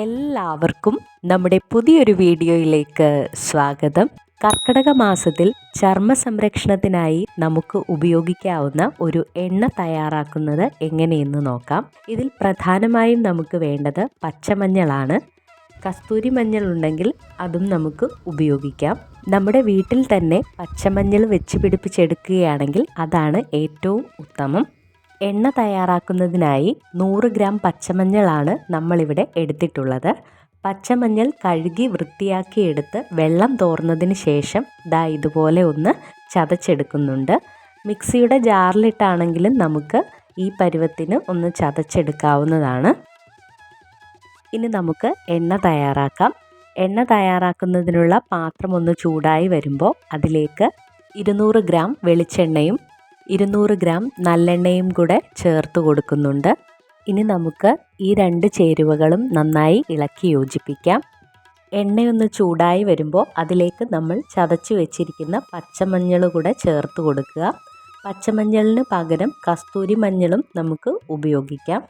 എല്ലാവർക്കും നമ്മുടെ പുതിയൊരു വീഡിയോയിലേക്ക് സ്വാഗതം. കർക്കടക മാസത്തിൽ ചർമ്മ സംരക്ഷണത്തിനായി നമുക്ക് ഉപയോഗിക്കാവുന്ന ഒരു എണ്ണ തയ്യാറാക്കുന്നത് എങ്ങനെയെന്ന് നോക്കാം. ഇതിൽ പ്രധാനമായും നമുക്ക് വേണ്ടത് പച്ചമഞ്ഞളാണ്. കസ്തൂരി മഞ്ഞൾ ഉണ്ടെങ്കിൽ അതും നമുക്ക് ഉപയോഗിക്കാം. നമ്മുടെ വീട്ടിൽ തന്നെ പച്ചമഞ്ഞൾ വെച്ച് പിടിപ്പിച്ചെടുക്കുകയാണെങ്കിൽ അതാണ് ഏറ്റവും ഉത്തമം. എണ്ണ തയ്യാറാക്കുന്നതിനായി നൂറ് ഗ്രാം പച്ചമഞ്ഞളാണ് നമ്മളിവിടെ എടുത്തിട്ടുള്ളത്. പച്ചമഞ്ഞൾ കഴുകി വൃത്തിയാക്കിയെടുത്ത് വെള്ളം തോർന്നതിന് ശേഷം ദാ ഇതുപോലെ ഒന്ന് ചതച്ചെടുക്കുന്നുണ്ട്. മിക്സിയുടെ ജാറിലിട്ടാണെങ്കിലും നമുക്ക് ഈ പരുവത്തിന് ഒന്ന് ചതച്ചെടുക്കാവുന്നതാണ്. ഇനി നമുക്ക് എണ്ണ തയ്യാറാക്കാം. എണ്ണ തയ്യാറാക്കുന്നതിനുള്ള പാത്രം ഒന്ന് ചൂടായി വരുമ്പോൾ അതിലേക്ക് ഇരുന്നൂറ് ഗ്രാം വെളിച്ചെണ്ണയും ഇരുന്നൂറ് ഗ്രാം നല്ലെണ്ണയും കൂടെ ചേർത്ത് കൊടുക്കുന്നുണ്ട്. ഇനി നമുക്ക് ഈ രണ്ട് ചേരുവകളും നന്നായി ഇളക്കി യോജിപ്പിക്കാം. എണ്ണയൊന്ന് ചൂടായി വരുമ്പോൾ അതിലേക്ക് നമ്മൾ ചതച്ച് വെച്ചിരിക്കുന്ന പച്ചമഞ്ഞൾ കൂടെ ചേർത്ത് കൊടുക്കുക. പച്ചമഞ്ഞളിന് പകരം കസ്തൂരി മഞ്ഞളും നമുക്ക് ഉപയോഗിക്കാം.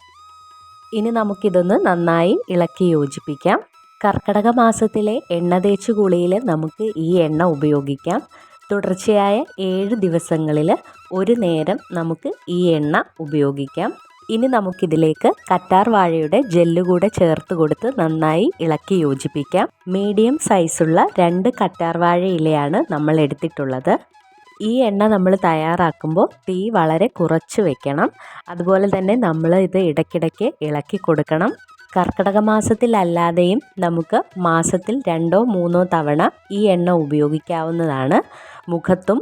ഇനി നമുക്കിതൊന്ന് നന്നായി ഇളക്കി യോജിപ്പിക്കാം. കർക്കിടക മാസത്തിലെ എണ്ണ തേച്ച് കുളിയിൽ നമുക്ക് ഈ എണ്ണ ഉപയോഗിക്കാം. തുടർച്ചയായ ഏഴ് ദിവസങ്ങളിൽ ഒരു നേരം നമുക്ക് ഈ എണ്ണ ഉപയോഗിക്കാം. ഇനി നമുക്കിതിലേക്ക് കറ്റാർ വാഴയുടെ ജെല്ല് കൂടെ ചേർത്ത് കൊടുത്ത് നന്നായി ഇളക്കി യോജിപ്പിക്കാം. മീഡിയം സൈസുള്ള രണ്ട് കറ്റാർ വാഴ ഇലയാണ് നമ്മൾ എടുത്തിട്ടുള്ളത്. ഈ എണ്ണ നമ്മൾ തയ്യാറാക്കുമ്പോൾ തീ വളരെ കുറച്ച് വെക്കണം. അതുപോലെ തന്നെ നമ്മൾ ഇത് ഇടയ്ക്കിടയ്ക്ക് ഇളക്കി കൊടുക്കണം. കർക്കിടക മാസത്തിലല്ലാതെയും നമുക്ക് മാസത്തിൽ രണ്ടോ മൂന്നോ തവണ ഈ എണ്ണ ഉപയോഗിക്കാവുന്നതാണ്. മുഖത്തും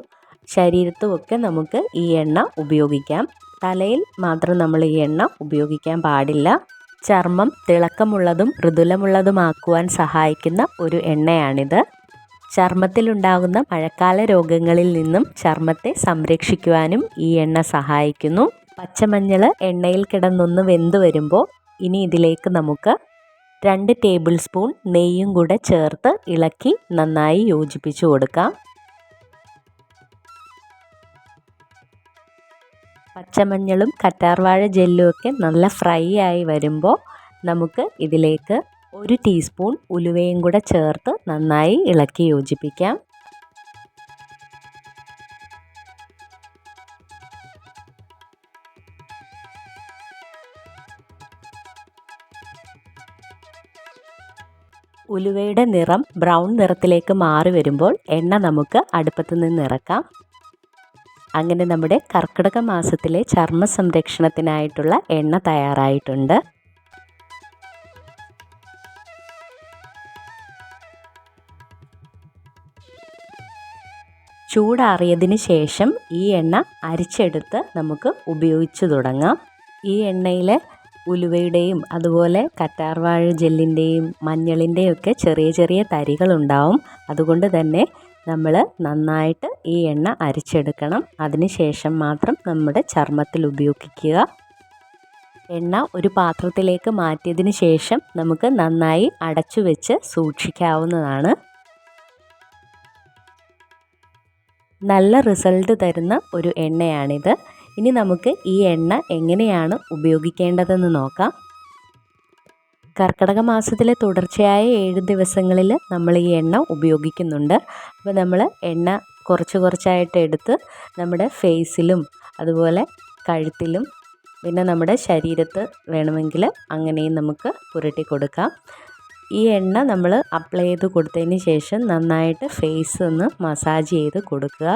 ശരീരത്തുമൊക്കെ നമുക്ക് ഈ എണ്ണ ഉപയോഗിക്കാം. തലയിൽ മാത്രം നമ്മൾ ഈ എണ്ണ ഉപയോഗിക്കാൻ പാടില്ല. ചർമ്മം തിളക്കമുള്ളതും മൃദുലമുള്ളതുമാക്കുവാൻ സഹായിക്കുന്ന ഒരു എണ്ണയാണിത്. ചർമ്മത്തിലുണ്ടാകുന്ന മഴക്കാല രോഗങ്ങളിൽ നിന്നും ചർമ്മത്തെ സംരക്ഷിക്കുവാനും ഈ എണ്ണ സഹായിക്കുന്നു. പച്ചമഞ്ഞൾ എണ്ണയിൽ കിടന്നൊന്ന് വെന്തു വരുമ്പോൾ ഇനി ഇതിലേക്ക് നമുക്ക് രണ്ട് ടേബിൾ സ്പൂൺ നെയ്യും കൂടെ ചേർത്ത് ഇളക്കി നന്നായി യോജിപ്പിച്ചു കൊടുക്കാം. പച്ചമഞ്ഞളും കറ്റാർവാഴ ജെല്ലും ഒക്കെ നല്ല ഫ്രൈ ആയി വരുമ്പോൾ നമുക്ക് ഇതിലേക്ക് ഒരു ടീസ്പൂൺ ഉലുവയും കൂടെ ചേർത്ത് നന്നായി ഇളക്കി യോജിപ്പിക്കാം. ഉലുവയുടെ നിറം ബ്രൗൺ നിറത്തിലേക്ക് മാറി വരുമ്പോൾ എണ്ണ നമുക്ക് അടുപ്പത്ത് നിന്ന് ഇറക്കാം. അങ്ങനെ നമ്മുടെ കർക്കിടക മാസത്തിലെ ചർമ്മ സംരക്ഷണത്തിനായിട്ടുള്ള എണ്ണ തയ്യാറായിട്ടുണ്ട്. ചൂടാറിയതിന് ശേഷം ഈ എണ്ണ അരിച്ചെടുത്ത് നമുക്ക് ഉപയോഗിച്ച് തുടങ്ങാം. ഈ എണ്ണയിൽ ഉലുവയുടെയും അതുപോലെ കറ്റാർവാഴ ജെല്ലിന്റെയും മഞ്ഞളിന്റെയും ഒക്കെ ചെറിയ ചെറിയ തരികളുണ്ടാവും. അതുകൊണ്ട് തന്നെ നമ്മൾ നന്നായിട്ട് ഈ എണ്ണ അരിച്ചെടുക്കണം. അതിനുശേഷം മാത്രം നമ്മുടെ ചർമ്മത്തിൽ ഉപയോഗിക്കുക. എണ്ണ ഒരു പാത്രത്തിലേക്ക് മാറ്റിയതിന് ശേഷം നമുക്ക് നന്നായി അടച്ചു വെച്ച് സൂക്ഷിക്കാവുന്നതാണ്. നല്ല റിസൾട്ട് തരുന്ന ഒരു എണ്ണയാണിത്. ഇനി നമുക്ക് ഈ എണ്ണ എങ്ങനെയാണ് ഉപയോഗിക്കേണ്ടതെന്ന് നോക്കാം. കർക്കിടക മാസത്തിലെ തുടർച്ചയായ ഏഴ് ദിവസങ്ങളിൽ നമ്മൾ ഈ എണ്ണ ഉപയോഗിക്കുന്നുണ്ട്. അപ്പോൾ നമ്മൾ എണ്ണ കുറച്ച് കുറച്ചായിട്ട് എടുത്ത് നമ്മുടെ ഫേസിലും അതുപോലെ കഴുത്തിലും പിന്നെ നമ്മുടെ ശരീരത്ത് വേണമെങ്കിൽ അങ്ങനെയും നമുക്ക് പുരട്ടി കൊടുക്കാം. ഈ എണ്ണ നമ്മൾ അപ്ലൈ ചെയ്ത് കൊടുത്തതിന് ശേഷം നന്നായിട്ട് ഫേസ് ഒന്ന് മസാജ് ചെയ്ത് കൊടുക്കുക.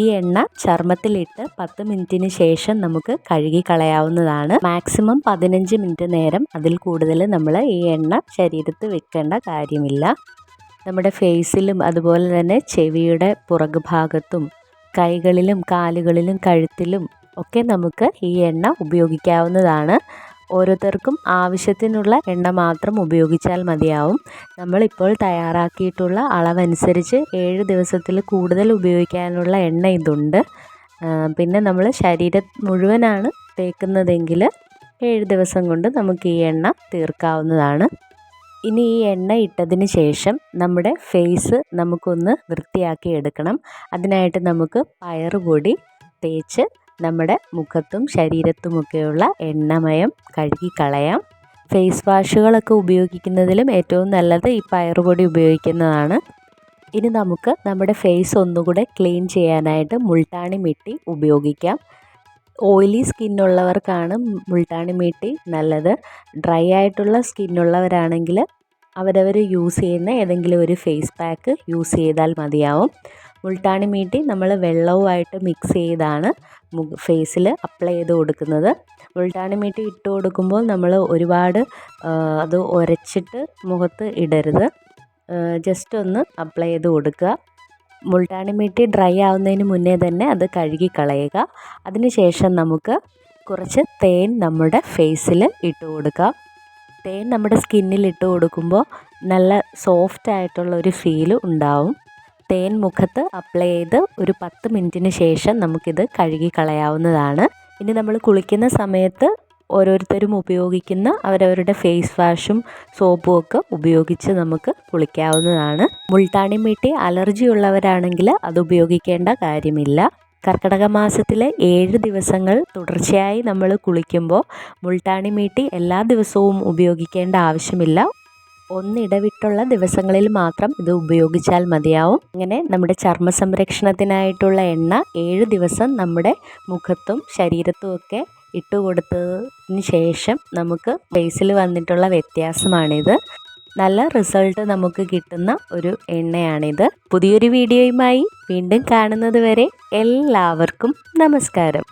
ഈ എണ്ണ ചർമ്മത്തിലിട്ട് പത്ത് മിനിറ്റിന് ശേഷം നമുക്ക് കഴുകി കളയാവുന്നതാണ്. മാക്സിമം പതിനഞ്ച് മിനിറ്റ് നേരം അതിൽ കൂടുതൽ നമ്മൾ ഈ എണ്ണ ശരീരത്ത് വെക്കേണ്ട കാര്യമില്ല. നമ്മുടെ ഫേസിലും അതുപോലെ തന്നെ ചെവിയുടെ പുറകു ഭാഗത്തും കൈകളിലും കാലുകളിലും കഴുത്തിലും ഒക്കെ നമുക്ക് ഈ എണ്ണ ഉപയോഗിക്കാവുന്നതാണ്. ഓരോരുത്തർക്കും ആവശ്യത്തിനുള്ള എണ്ണ മാത്രം ഉപയോഗിച്ചാൽ മതിയാവും. നമ്മളിപ്പോൾ തയ്യാറാക്കിയിട്ടുള്ള അളവനുസരിച്ച് ഏഴ് ദിവസത്തിൽ കൂടുതൽ ഉപയോഗിക്കാനുള്ള എണ്ണ ഇതുണ്ട്. പിന്നെ നമ്മൾ ശരീരം മുഴുവനാണ് തേക്കുന്നതെങ്കിൽ ഏഴ് ദിവസം കൊണ്ട് നമുക്ക് ഈ എണ്ണ തീർക്കാവുന്നതാണ്. ഇനി ഈ എണ്ണ ഇട്ടതിന് ശേഷം നമ്മുടെ ഫേസ് നമുക്കൊന്ന് വൃത്തിയാക്കി എടുക്കണം. അതിനായിട്ട് നമുക്ക് പയറുപൊടി തേച്ച് നമ്മുടെ മുഖത്തും ശരീരത്തുമൊക്കെയുള്ള എണ്ണമയം കഴുകിക്കളയാം. ഫേസ് വാഷുകളൊക്കെ ഉപയോഗിക്കുന്നതിലും ഏറ്റവും നല്ലത് ഈ പയറുപൊടി ഉപയോഗിക്കുന്നതാണ്. ഇനി നമുക്ക് നമ്മുടെ ഫേസ് ഒന്നുകൂടെ ക്ലീൻ ചെയ്യാനായിട്ട് മുൾട്ടാണി മിട്ടി ഉപയോഗിക്കാം. ഓയിലി സ്കിന്നുള്ളവർക്കാണ് മുൾട്ടാണി മിട്ടി നല്ലത്. ഡ്രൈ ആയിട്ടുള്ള സ്കിന്നുള്ളവരാണെങ്കിൽ അവരവർ യൂസ് ചെയ്യുന്ന ഏതെങ്കിലും ഒരു ഫേസ് പാക്ക് യൂസ് ചെയ്താൽ മതിയാവും. മുൾട്ടാണി മീട്ടി നമ്മൾ വെള്ളവുമായിട്ട് മിക്സ് ചെയ്താണ് ഫേസിൽ അപ്ലൈ ചെയ്ത് കൊടുക്കുന്നത്. മുൾട്ടാണി മീട്ടി ഇട്ട് കൊടുക്കുമ്പോൾ നമ്മൾ ഒരുപാട് അത് ഉരച്ചിട്ട് മുഖത്ത് ഇടരുത്. ജസ്റ്റ് ഒന്ന് അപ്ലൈ ചെയ്ത് കൊടുക്കുക. മുൾട്ടാണി മീട്ടി ഡ്രൈ ആവുന്നതിന് മുന്നേ തന്നെ അത് കഴുകി കളയുക. അതിനുശേഷം നമുക്ക് കുറച്ച് തേൻ നമ്മുടെ ഫേസിൽ ഇട്ട് കൊടുക്കാം. തേൻ നമ്മുടെ സ്കിന്നിൽ ഇട്ട് കൊടുക്കുമ്പോൾ നല്ല സോഫ്റ്റ് ആയിട്ടുള്ള ഒരു ഫീൽ ഉണ്ടാവും. തേൻ മുഖത്ത് അപ്ലൈ ചെയ്ത് ഒരു പത്ത് മിനിറ്റിന് ശേഷം നമുക്കിത് കഴുകി കളയാവുന്നതാണ്. ഇനി നമ്മൾ കുളിക്കുന്ന സമയത്ത് ഓരോരുത്തരും ഉപയോഗിക്കുന്ന അവരവരുടെ ഫേസ് വാഷും സോപ്പും ഒക്കെ ഉപയോഗിച്ച് നമുക്ക് കുളിക്കാവുന്നതാണ്. മുൾട്ടാണി മീട്ടി അലർജി ഉള്ളവരാണെങ്കിൽ അത് ഉപയോഗിക്കേണ്ട കാര്യമില്ല. കർക്കിടക മാസത്തിലെ ഏഴ് ദിവസങ്ങൾ തുടർച്ചയായി നമ്മൾ കുളിക്കുമ്പോൾ മുൾട്ടാണി മീട്ടി എല്ലാ ദിവസവും ഉപയോഗിക്കേണ്ട ആവശ്യമില്ല. ഒന്നിടവിട്ടുള്ള ദിവസങ്ങളിൽ മാത്രം ഇത് ഉപയോഗിച്ചാൽ മതിയാവും. അങ്ങനെ നമ്മുടെ ചർമ്മ സംരക്ഷണത്തിനായിട്ടുള്ള എണ്ണ ഏഴ് ദിവസം നമ്മുടെ മുഖത്തും ശരീരത്തും ഒക്കെ ഇട്ട് കൊടുത്തതിന് ശേഷം നമുക്ക് ഫേസിൽ വന്നിട്ടുള്ള വ്യത്യാസമാണിത്. നല്ല റിസൾട്ട് നമുക്ക് കിട്ടുന്ന ഒരു എണ്ണയാണിത്. പുതിയൊരു വീഡിയോയുമായി വീണ്ടും കാണുന്നത് വരെ എല്ലാവർക്കും നമസ്കാരം.